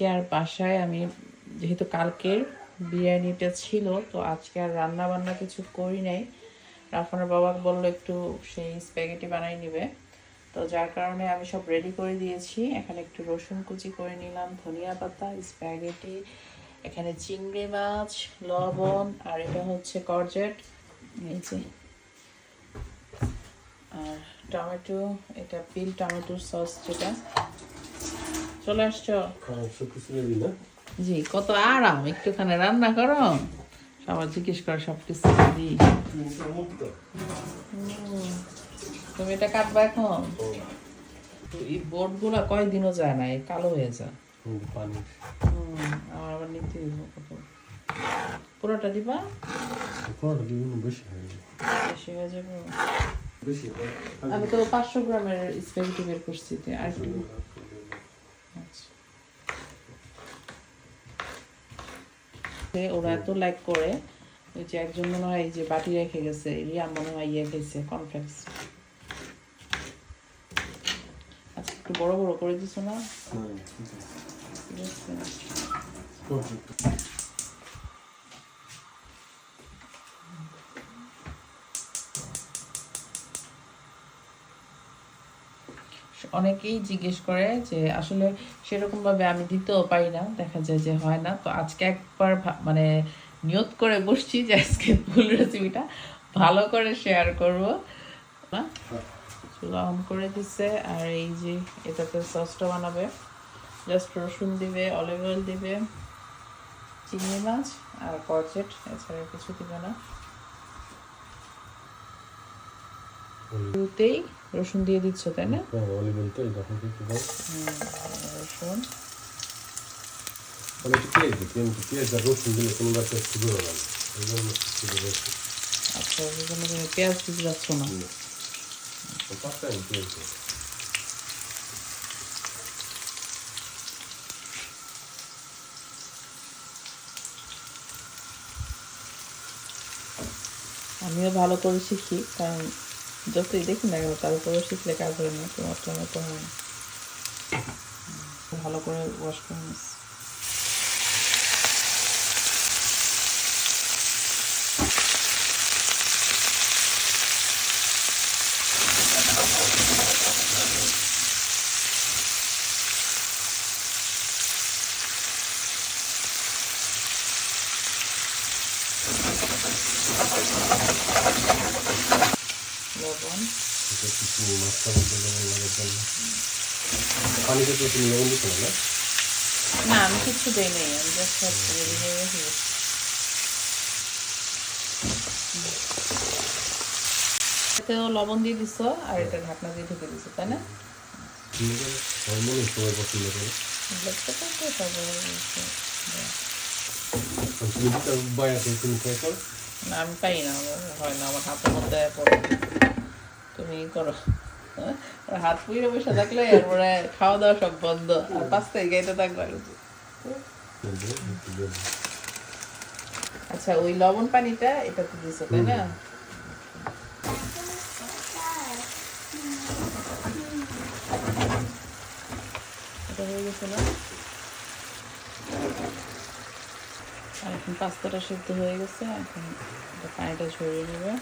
আজকে আর বাসায়, আমি যেহেতু কালকের বিরিয়ানিটা ছিল, তো আজকে আর রান্না বান্না কিছু করি নাই। রাফানের বাবা বলল একটু সেই স্প্যাগেটি বানাই নিবে। তো যার কারণে আমি সব রেডি করে দিয়েছি। এখানে একটু রসুন কুচি করে নিলাম, ধনিয়া পাতা, স্প্যাগেটি, এখানে চিংড়ি মাছ, লবণ, আর এটা হচ্ছে করজেট এই যে। আর টমেটো, এটা পিল টমেটোর সস যেটা। চলে আসছো? জি কত আরাম একটুখানি রান্না করো। সবার জিজ্ঞেস করে সব কিছু দিই তুমি এটা কাটবা এখন? এই বোর্ডগুলা কয়দিনও যায় না এই কালো হয়ে যায়। আমার আবার নিতে পুরোটা দিবা? পরোটা বেশি হয়ে বেশি হয়ে যাবে। আমি তো পাঁচশো গ্রামের স্প্যাগেটি বের করছি আর একটু আচ্ছা। ওরা এত লাইক করে। ওই যে একজন মনে হয় এই যে বাটি রেখে গেছে রিয়া মনে হয় ইয়ে খেয়েছে কনফ্লেক্স আচ্ছা একটু বড় বড় করে দিছো না? অনেকেই জিজ্ঞেস করে যে আসলে সেরকম ভাবে আমি দিতেও পারি না, দেখা যায় যে হয় না। তো আজকে একবার মানে নিয়ত করে বসছি যে আজকে ফুল রেসিপিটা ভালো করে শেয়ার করব। না? চুলা অন করে দিছে আর এই যে এটাতে সসটা বানাবে। জাস্ট রসুন দিবে অলিভ অয়েল দিবে, চিংড়ি মাছ আর কচেট এছাড়া কিছু দিবে না। শুরুতেই রসুন দিয়ে দিচ্ছ তাই না? রসুন। আচ্ছা পেঁয়াজ দিতে যাচ্ছ না? আমিও ভালো করে শিখি কারণ যতই দেখি না কেন, তার উপরে শিখলে কাজ হয় না তোমার তো মতো হয় ভালো করে ওয়াশ করে কিছু মাছটা মধ্যে লবণ না আমি কিছু দিই নেই আমি জাস্ট রেডি হয়ে গেছি এতেও লবণ দিয়ে দিছো আর এটা ঢাকনা দিয়ে ঢেকে দিছো তাই করো না আমি পাই না হয় না আমার হাতের মধ্যে পড়ে। তুমি করো। হ্যাঁ? হাত বসে থাকলে খাওয়া দাওয়া সব বন্ধ। আর থাকবে আচ্ছা ওই লবণ পানিটা এটাতে দিছো, তাই না? এটা এখন পাস্তাটা সিদ্ধ হয়ে গেছে, এখন পানিটা ঝরিয়ে নেবে।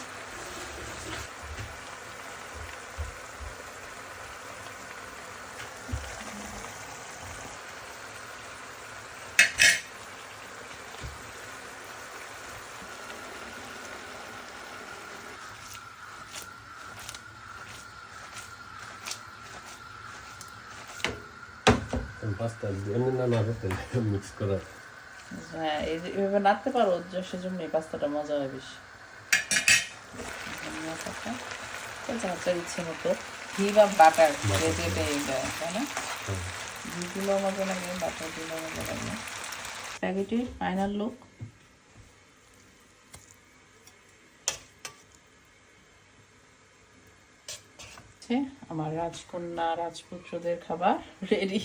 পাস্তা এমনি না না করতে মিক্স করা। হ্যাঁ এই নাড়তে পারো সেজন্য এই পাস্তাটা মজা হয় বেশি। ধনিয়া যার যার ইচ্ছে মতো। ঘি বা বাটার যায় তাই না? ঘি দিলেও মজা লাগে বাটার দিলেও মজা লাগে। প্যাকেটের ফাইনাল লুক। আমার রাজকন্যা রাজপুত্রদের খাবার রেডি।